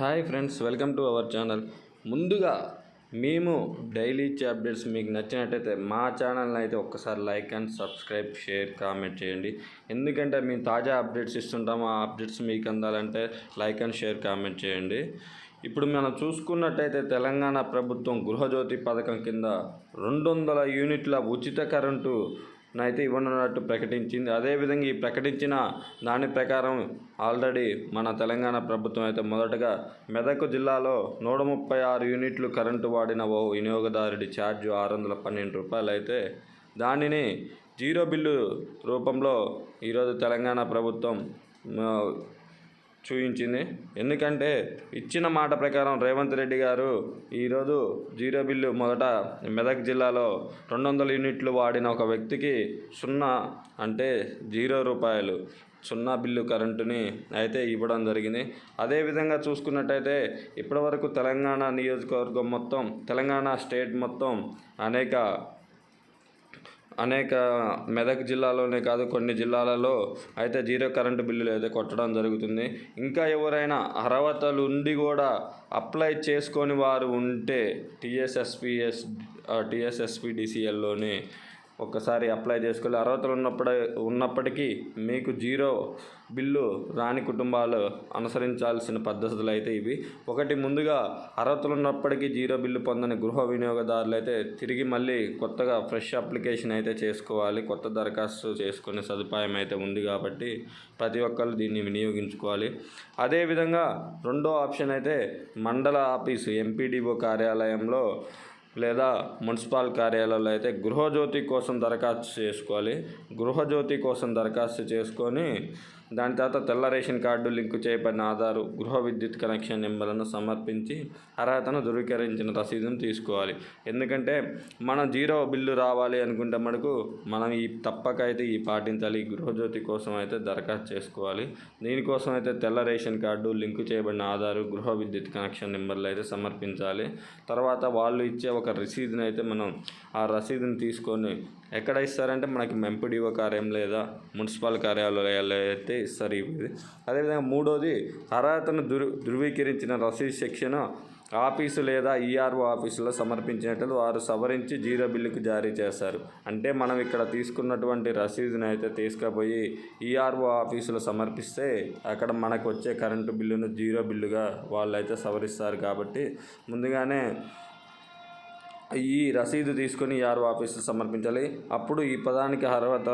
Hi friends welcome to our channel. ముందుగా మేము daily ఇచ్చే అప్డేట్స్ మీకు నచ్చినట్టయితే మా ఛానల్ని అయితే ఒక్కసారి like and subscribe share comment చేయండి. ఎందుకంటే మేము తాజా అప్డేట్స్ ఇస్తుంటాము ఆ అప్డేట్స్ మీకు అందాలంటే లైక్ అండ్ షేర్ కామెంట్ చేయండి. ఇప్పుడు మనం చూసుకున్నట్టయితే తెలంగాణ ప్రభుత్వం గృహజ్యోతి పథకం కింద రెండు వందల యూనిట్ల ఉచిత కరెంటు అయితే ఇవ్వనున్నట్టు ప్రకటించింది. అదేవిధంగా ఈ ప్రకటించిన దాని ప్రకారం ఆల్రెడీ మన తెలంగాణ ప్రభుత్వం అయితే మొదటగా మెదక్ జిల్లాలో నూట ముప్పై ఆరు యూనిట్లు కరెంటు వాడిన ఓ వినియోగదారుడి ఛార్జ్ ఆరు వందల పన్నెండు రూపాయలు అయితే దానిని జీరో బిల్లు రూపంలో ఈరోజు తెలంగాణ ప్రభుత్వం చూయించింది. చూపించింది ఎందుకంటే ఇచ్చిన మాట ప్రకారం రేవంత్ రెడ్డి గారు ఈరోజు జీరో బిల్లు మొదట మెదక్ జిల్లాలో రెండు వందల యూనిట్లు వాడిన ఒక వ్యక్తికి సున్నా అంటే జీరో రూపాయలు సున్నా బిల్లు కరెంటుని అయితే ఇవ్వడం జరిగింది. అదేవిధంగా చూసుకున్నట్టయితే ఇప్పటివరకు తెలంగాణ నియోజకవర్గం మొత్తం తెలంగాణ స్టేట్ మొత్తం అనేక అనేక మెదక్ జిల్లాలోనే కాదు కొన్ని జిల్లాలలో అయితే జీరో కరెంటు బిల్లులు అయితే కొట్టడం జరుగుతుంది. ఇంకా ఎవరైనా అర్హతలు ఉండి కూడా అప్లై చేసుకొని వారు ఉంటే టీఎస్ఎస్పిఎస్ టీఎస్ఎస్పిడిసిఎల్లోని ఒక్కసారి అప్లై చేసుకోవాలి. అర్హతలు ఉన్నప్పుడు ఉన్నప్పటికీ మీకు జీరో బిల్లు రాని కుటుంబాలు అనుసరించాల్సిన పద్ధతులు అయితే ఇవి. ఒకటి ముందుగా అర్హతలు ఉన్నప్పటికీ జీరో బిల్లు పొందని గృహ వినియోగదారులు అయితే తిరిగి మళ్ళీ కొత్తగా ఫ్రెష్ అప్లికేషన్ అయితే చేసుకోవాలి. కొత్త దరఖాస్తు చేసుకునే సదుపాయం అయితే ఉంది కాబట్టి ప్రతి ఒక్కరు దీన్ని వినియోగించుకోవాలి. అదేవిధంగా రెండో ఆప్షన్ అయితే మండల ఆఫీసు ఎంపీడీఓ కార్యాలయంలో లేదా మున్సిపల్ కార్యాలయంలో అయితే గృహజ్యోతి కోసం దరఖాస్తు చేసుకోవాలి. గృహజ్యోతి కోసం దరఖాస్తు చేసుకొని దాని తర్వాత తెల్ల రేషన్ కార్డు లింకు చేయబడిన ఆధారు గృహ విద్యుత్ కనెక్షన్ నెంబర్లను సమర్పించి అర్హతను ధృవీకరించిన రసీదును తీసుకోవాలి. ఎందుకంటే మనం జీరో బిల్లు రావాలి అనుకుంటే మనకు మనం ఈ తప్పక అయితే ఈ పాటించాలి. ఈ గృహజ్యోతి కోసం అయితే దరఖాస్తు చేసుకోవాలి. దీనికోసం అయితే తెల్ల రేషన్ కార్డు లింకు చేయబడిన ఆధారు గృహ విద్యుత్ కనెక్షన్ నెంబర్లు అయితే సమర్పించాలి. తర్వాత వాళ్ళు ఇచ్చే ఒక రసీదుని అయితే మనం ఆ రసీదుని తీసుకొని ఎక్కడ ఇస్తారంటే మనకి మెంపిడిఓ కార్యం లేదా మున్సిపల్ కార్యాలయాల్లో అయితే ఇస్తారు ఇవి అదేవిధంగా మూడోది అర్హతను ధృ ధృవీకరించిన రసీదు సెక్షన్ ఆఫీసు లేదా ఈఆర్ఓ ఆఫీసులో సమర్పించినట్లు వారు సవరించి జీరో బిల్లుకు జారీ చేస్తారు. అంటే మనం ఇక్కడ తీసుకున్నటువంటి రసీదుని అయితే తీసుకుపోయి ఈఆర్ఓ ఆఫీసులో సమర్పిస్తే అక్కడ మనకు వచ్చే కరెంటు బిల్లును జీరో బిల్లుగా వాళ్ళు అయితే సవరిస్తారు కాబట్టి ముందుగానే ఈ రసీదు తీసుకొని ఆర్ఓ ఆఫీసు సమర్పించాలి. అప్పుడు ఈ పదానికి అర్హత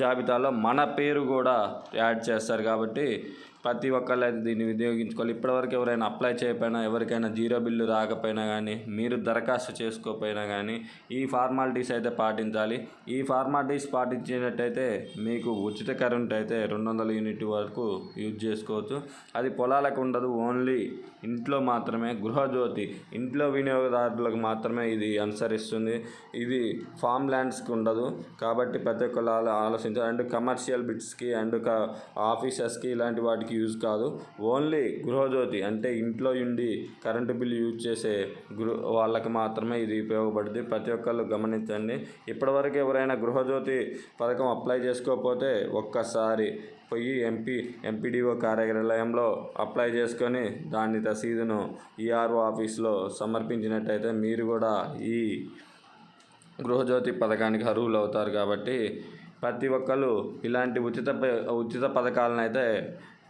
జాబితాలో మన పేరు కూడా యాడ్ చేస్తారు కాబట్టి ప్రతి ఒక్కళ్ళు అయితే దీన్ని వినియోగించుకోవాలి. ఇప్పటివరకు ఎవరైనా అప్లై చేయకపోయినా ఎవరికైనా జీరో బిల్లు రాకపోయినా కానీ మీరు దరఖాస్తు చేసుకోకపోయినా కానీ ఈ ఫార్మాలిటీస్ అయితే పాటించాలి. ఈ ఫార్మాలిటీస్ పాటించినట్టయితే మీకు ఉచిత కరెంట్ అయితే రెండు వందల యూనిట్ వరకు యూజ్ చేసుకోవచ్చు. అది పొలాలకు ఉండదు ఓన్లీ ఇంట్లో మాత్రమే గృహజ్యోతి ఇంట్లో వినియోగదారులకు మాత్రమే ఇది అనుసరిస్తుంది. ఇది ఫామ్ ల్యాండ్స్కి ఉండదు. కాబట్టి ప్రతి ఒక్కరు ఆలోచించాలి అండ్ కమర్షియల్ బిట్స్కి అండ్ క ఆఫీసెస్కి ఇలాంటి వాటికి యూజ్ కాదు. ఓన్లీ గృహజ్యోతి అంటే ఇంట్లో ఉండి కరెంటు బిల్లు యూజ్ చేసే గృహ వాళ్ళకి మాత్రమే ఇది ఉపయోగపడుతుంది ప్రతి ఒక్కళ్ళు గమనించండి. ఇప్పటివరకు ఎవరైనా గృహజ్యోతి పథకం అప్లై చేసుకోకపోతే ఒక్కసారి పోయి ఎంపీ ఎంపీడీఓ కార్యాలయంలో అప్లై చేసుకొని దాని రసీదును ఈఆర్ఓ ఆఫీస్లో సమర్పించినట్టయితే మీరు కూడా ఈ గృహజ్యోతి పథకానికి అర్హులు అవుతారు కాబట్టి ప్రతి ఒక్కళ్ళు ఇలాంటి ఉచిత ఉచిత పథకాలను అయితే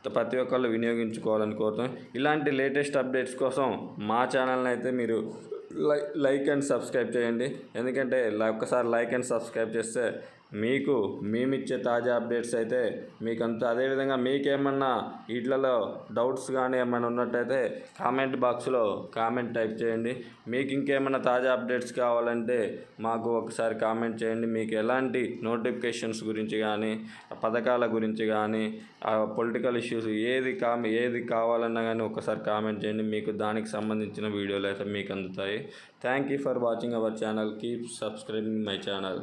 ప్రతి ఒక్కళ్ళు వినియోగించుకోవాలని కోరుతాం ఇలాంటి లేటెస్ట్ అప్డేట్స్ కోసం మా ఛానల్ని అయితే మీరు లై లైక్ అండ్ సబ్స్క్రైబ్ చేయండి. ఎందుకంటే లై- ఒక్కసారి లైక్ అండ్ సబ్స్క్రైబ్ చేస్తే మీకు మేమిచ్చే తాజా అప్డేట్స్ అయితే మీకు అదేవిధంగా మీకేమన్నా వీటిలలో డౌట్స్ కానీ ఏమైనా ఉన్నట్టయితే కామెంట్ బాక్స్లో కామెంట్ టైప్ చేయండి. మీకు ఇంకేమైనా తాజా అప్డేట్స్ కావాలంటే మాకు ఒకసారి కామెంట్ చేయండి. మీకు ఎలాంటి నోటిఫికేషన్స్ గురించి కానీ పథకాల గురించి కానీ పొలిటికల్ ఇష్యూస్ ఏది కా ఏది కావాలన్నా కానీ ఒకసారి కామెంట్ చేయండి. మీకు దానికి సంబంధించిన వీడియోలు అయితే మీకు అందుతాయి thank you for watching our channel. Keep subscribing my channel.